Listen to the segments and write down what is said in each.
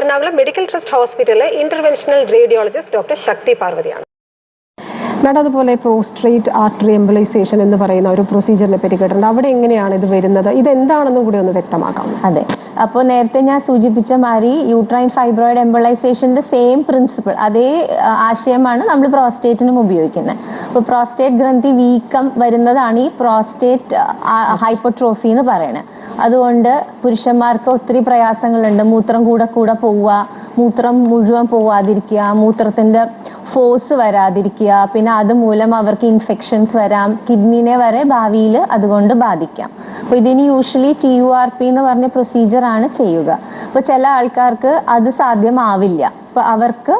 Ernakulam medical trust ഹോസ്പിറ്റലിലെ interventional radiologist doctor ശക്തി പാർവതിയാണ്. Madam അതുപോലെ പ്രോസ്ട്രേറ്റ് ആർട്ടറി എംബ്ലൈസേഷൻ എന്ന് പറയുന്ന ഒരു പ്രൊസീജിയറിനെ പറ്റി കേട്ടിട്ടുണ്ട്. അവിടെ എങ്ങനെയാണ് ഇത് വരുന്നത്? ഇത് എന്താണെന്നും കൂടി ഒന്ന് വ്യക്തമാക്കാം. അതെ. അപ്പോൾ നേരത്തെ ഞാൻ സൂചിപ്പിച്ച മാതിരി യൂട്രൈൻ ഫൈബ്രോയിഡ് എംബ്ലൈസേഷന്റെ സെയിം പ്രിൻസിപ്പിൾ അതേ ആശയമാണ് നമ്മൾ പ്രോസ്റ്റേറ്റിനും ഉപയോഗിക്കുന്നത് അപ്പോൾ പ്രോസ്റ്റേറ്റ് ഗ്രന്ഥി വീക്കം വരുന്നതാണ് ഈ പ്രോസ്റ്റേറ്റ് ഹൈപ്പോട്രോഫി എന്ന് പറയുന്നത് അതുകൊണ്ട് പുരുഷന്മാർക്ക് ഒത്തിരി പ്രയാസങ്ങളുണ്ട്. മൂത്രം കൂടെ കൂടെ പോവുക മൂത്രം മുഴുവൻ പോവാതിരിക്കുക മൂത്രത്തിന്റെ ഫോഴ്സ് വരാതിരിക്കുക പിന്നെ അതുമൂലം അവർക്ക് ഇൻഫെക്ഷൻസ് വരാം കിഡ്നിനെ വരെ ഭാവിയിൽ അതുകൊണ്ട് ബാധിക്കാം. അപ്പോൾ ഇതിന് usually T U R P എന്ന് പറഞ്ഞ പ്രൊസീജിയറാണ് ചെയ്യുക. അപ്പോൾ ചില ആൾക്കാർക്ക് അത് സാധ്യമാവില്ല. അപ്പോൾ അവർക്ക്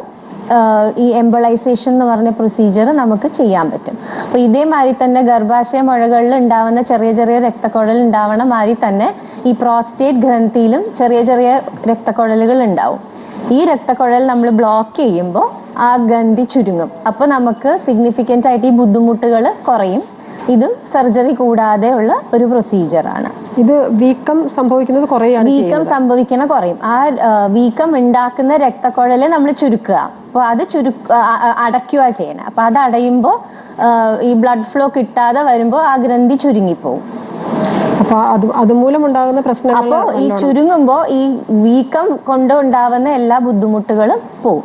ഈ എംബളൈസേഷൻ എന്ന് പറഞ്ഞ പ്രൊസീജിയർ നമുക്ക് ചെയ്യാൻ പറ്റും. അപ്പോൾ ഇതേമാതിരി തന്നെ ഗർഭാശയ മുഴകളിൽ ഉണ്ടാവുന്ന ചെറിയ ചെറിയ രക്തക്കുഴൽ ഉണ്ടാവണ മാതിരി തന്നെ ഈ പ്രോസ്റ്റേറ്റ് ഗ്രന്ഥിയിലും ചെറിയ ചെറിയ രക്തക്കുഴലുകൾ ഉണ്ടാവും. ഈ രക്തക്കുഴൽ നമ്മൾ ബ്ലോക്ക് ചെയ്യുമ്പോൾ ആ ഗന്ധി ചുരുങ്ങും. അപ്പോൾ നമുക്ക് സിഗ്നിഫിക്കന്റ് ആയിട്ട് ഈ ബുദ്ധിമുട്ടുകൾ കുറയും. ഇതും സർജറി കൂടാതെ ഉള്ള ഒരു പ്രൊസീജിയറാണ് ഇത് വീക്കം സംഭവിക്കുന്നത് കുറയാണ് വീക്കം സംഭവിക്കണ കുറയും. ആ വീക്കം ഉണ്ടാക്കുന്ന രക്തക്കുഴൽ നമ്മൾ ചുരുക്കുക. അപ്പോൾ അത് ചുരുക്ക അടയ്ക്കുക ചെയ്യണം. അപ്പോൾ അത് അടയുമ്പോൾ ഈ ബ്ലഡ് ഫ്ലോ കിട്ടാതെ വരുമ്പോൾ ആ ഗ്രന്ഥി ചുരുങ്ങിപ്പോവും. അപ്പൊ അത് അതുമൂലം ഉണ്ടാകുന്ന പ്രശ്നം അപ്പോൾ ഈ ചുരുങ്ങുമ്പോൾ ഈ വീക്കം കൊണ്ട് ഉണ്ടാവുന്ന എല്ലാ ബുദ്ധിമുട്ടുകളും പോകും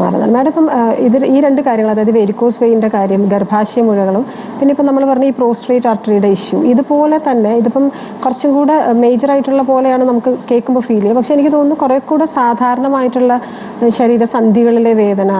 മാറുന്നത് മാഡം ഇപ്പം ഇത് ഈ രണ്ട് കാര്യങ്ങൾ അതായത് വെരിക്കോസ് വെയിന്റെ കാര്യം ഗർഭാശയ മുഴകളും പിന്നെ ഇപ്പം നമ്മൾ പറഞ്ഞ ഈ പ്രോസ്ട്രേറ്റ് ആർട്ടറിയുടെ ഇഷ്യൂ ഇതുപോലെ തന്നെ ഇതിപ്പം കുറച്ചും കൂടെ മേജർ ആയിട്ടുള്ള പോലെയാണ് നമുക്ക് കേൾക്കുമ്പോൾ ഫീൽ ചെയ്യുക. പക്ഷേ എനിക്ക് തോന്നുന്നു കുറേ കൂടെ സാധാരണമായിട്ടുള്ള ശരീര ശരീരസന്ധികളിലെ വേദന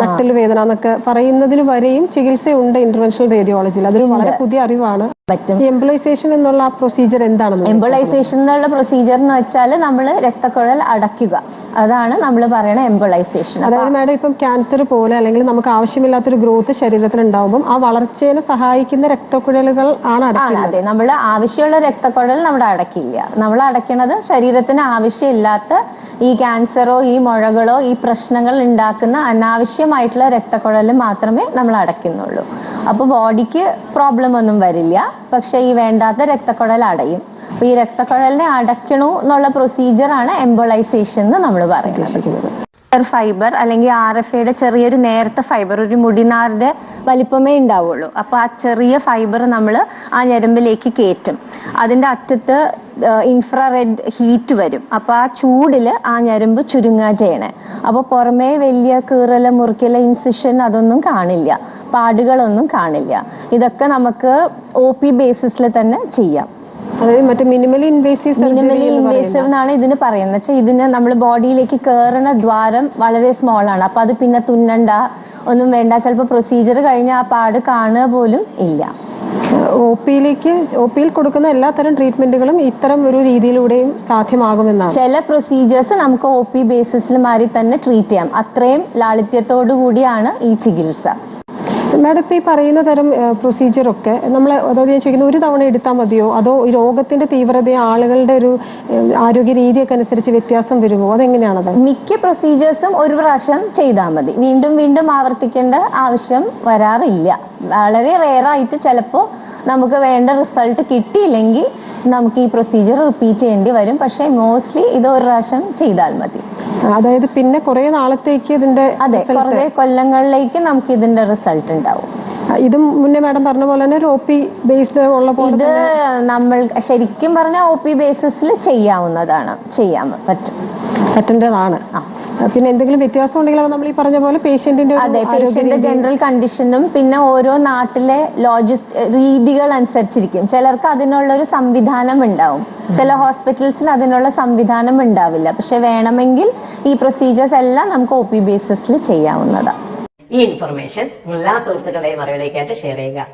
നട്ടിൽ വേദന എന്നൊക്കെ പറയുന്നതിന് വരെയും ചികിത്സയുണ്ട് ഇന്റർവെൻഷണൽ റേഡിയോളജിയിൽ അതൊരു വളരെ പുതിയ അറിവാണ്. പറ്റും. ഈ എംപ്ലോയിസേഷൻ എന്നുള്ള പ്രൊസീജിയർ എന്താണ് എംബളൈസേഷൻ എന്നുള്ള പ്രൊസീജിയർ എന്ന് വെച്ചാൽ നമ്മൾ രക്തക്കുഴൽ അടയ്ക്കുക. അതാണ് നമ്മൾ പറയുന്ന എംപ്ലോയിസേഷൻ അതായത് മാഡം ഇപ്പം ക്യാൻസർ പോലെ അല്ലെങ്കിൽ നമുക്ക് ആവശ്യമില്ലാത്തൊരു ഗ്രോത്ത് ശരീരത്തിൽ ഉണ്ടാവുമ്പോൾ ആ വളർച്ചയെ സഹായിക്കുന്ന രക്തക്കുഴലുകൾ ആണ് ആണ് അതെ. നമ്മൾ ആവശ്യമുള്ള രക്തക്കുഴൽ നമ്മൾ അടക്കില്ല നമ്മൾ അടയ്ക്കണത് ശരീരത്തിന് ആവശ്യമില്ലാത്ത ഈ ക്യാൻസറോ ഈ മുഴകളോ ഈ പ്രശ്നങ്ങൾ ഉണ്ടാക്കുന്ന അനാവശ്യമായിട്ടുള്ള രക്തക്കുഴൽ മാത്രമേ നമ്മൾ അടയ്ക്കുന്നുള്ളൂ. അപ്പോൾ ബോഡിക്ക് പ്രോബ്ലം ഒന്നും വരില്ല. പക്ഷേ ഈ വേണ്ടാത്ത രക്തക്കുഴൽ അടയും. അപ്പോൾ ഈ രക്തക്കുഴലിനെ അടയ്ക്കണു എന്നുള്ള പ്രൊസീജിയറാണ് എംബോളൈസേഷൻ എന്ന് നമ്മൾ പറയുന്നത്. ഫൈബർ അല്ലെങ്കിൽ ആർ എഫ് എയുടെ ചെറിയൊരു നേരത്തെ ഫൈബർ ഒരു മുടിനാറിന്റെ വലിപ്പമേ ഉണ്ടാവുള്ളൂ. അപ്പോൾ ആ ചെറിയ ഫൈബർ നമ്മൾ ആ ഞരമ്പിലേക്ക് കയറ്റും. അതിന്റെ അറ്റത്ത് ഇൻഫ്രാറെഡ് ഹീറ്റ് വരും. അപ്പോൾ ആ ചൂടിൽ ആ ഞരമ്പ് ചുരുങ്ങുക ചെയ്യണേ. അപ്പോൾ പുറമേ വലിയ കീറൽ മുറിക്കൽ ഇൻസിഷൻ അതൊന്നും കാണില്ല. പാടുകളൊന്നും കാണില്ല. ഇതൊക്കെ നമുക്ക് ഒ പി ബേസിസിൽ തന്നെ ചെയ്യാം. അതായത് മറ്റേ മിനിമലി ഇൻവേസീവ് മിനിമലി ഇൻവേസീവ് എന്നാണ് ഇതിന് പറയുന്നത്. വെച്ചാൽ ഇതിന് നമ്മൾ ബോഡിയിലേക്ക് കയറുന്ന ദ്വാരം വളരെ സ്മോൾ ആണ്. അപ്പൊ അത് പിന്നെ തുന്നണ്ട ഒന്നും വേണ്ട. ചിലപ്പോൾ പ്രൊസീജിയർ കഴിഞ്ഞ ആ പാട് കാണുക പോലും ഇല്ല. ഒ പിയിലേക്ക് ഒ പിയിൽ കൊടുക്കുന്ന എല്ലാ തരം ട്രീറ്റ്മെന്റുകളും ഇത്തരം ഒരു രീതിയിലൂടെയും സാധ്യമാകുമെന്നാണ്. ചില പ്രൊസീജിയേഴ്സ് നമുക്ക് ഒ പി ബേസിസിൽ മാറി തന്നെ ട്രീറ്റ് ചെയ്യാം. അത്രയും ലാളിത്യത്തോടു കൂടിയാണ് ഈ ചികിത്സ. മാഡം ഇപ്പോൾ ഈ പറയുന്ന തരം പ്രൊസീജിയറൊക്കെ നമ്മൾ അതായത് ഞാൻ ചോദിക്കുന്നത് ഒരു തവണ എടുത്താൽ മതിയോ? അതോ ഈ രോഗത്തിന്റെ തീവ്രത ആളുകളുടെ ഒരു ആരോഗ്യ രീതിയൊക്കെ അനുസരിച്ച് വ്യത്യാസം വരുമോ അതെങ്ങനെയാണത് മിക്ക പ്രൊസീജിയേഴ്സും ഒരു പ്രാവശ്യം ചെയ്താൽ മതി. വീണ്ടും വീണ്ടും ആവർത്തിക്കേണ്ട ആവശ്യം വരാറില്ല. വളരെ റെയറായിട്ട് ചിലപ്പോൾ നമുക്ക് വേണ്ട റിസൾട്ട് കിട്ടിയില്ലെങ്കിൽ നമുക്ക് ഈ പ്രൊസീജിയർ റിപ്പീറ്റ് ചെയ്യേണ്ടി വരും. പക്ഷേ മോസ്റ്റ്ലി ഇത് ഒരു പ്രാവശ്യം ചെയ്താൽ മതി. അതായത് പിന്നെ കുറേ നാളത്തേക്ക് ഇതിന്റെ അതെ കുറെ കൊല്ലങ്ങളിലേക്ക് നമുക്ക് ഇതിന്റെ റിസൾട്ട് ഉണ്ടാവും. ആ, ഇതും മുന്നേ മാഡം പറഞ്ഞ പോലെ തന്നെ ഒരു ഒ പി ബേസ്ഡ് ഉള്ള ഇത് നമ്മൾ ശരിക്കും പറഞ്ഞാൽ ഒ പി ബേസിസിൽ ചെയ്യാവുന്നതാണ്. ചെയ്യാൻ പറ്റും. പറ്റേണ്ടതാണ്. പിന്നെ എന്തെങ്കിലും വ്യത്യാസം ഉണ്ടെങ്കിൽ നമ്മൾ ഈ പറഞ്ഞ പോലെ പേഷ്യന്റിന്റെ അതെ പേഷ്യന്റ് ജനറൽ കണ്ടീഷനും പിന്നെ ഓരോ നാട്ടിലെ ലോജിസ്റ്റ് രീതികൾ അനുസരിച്ചിരിക്കും. ചിലർക്ക് അതിനുള്ള ഒരു സംവിധാനം ഉണ്ടാവും. ചില ഹോസ്പിറ്റൽസിന് അതിനുള്ള സംവിധാനം ഉണ്ടാവില്ല. പക്ഷെ വേണമെങ്കിൽ ഈ പ്രൊസീജിയേഴ്സ് എല്ലാം നമുക്ക് ഒ പി ബേസിസിൽ ചെയ്യാവുന്നതാണ് ഈ ഇൻഫർമേഷൻ എല്ലാ സുഹൃത്തുക്കളുടെയും അറിവിലേക്കായിട്ട് ഷെയർ ചെയ്യുക.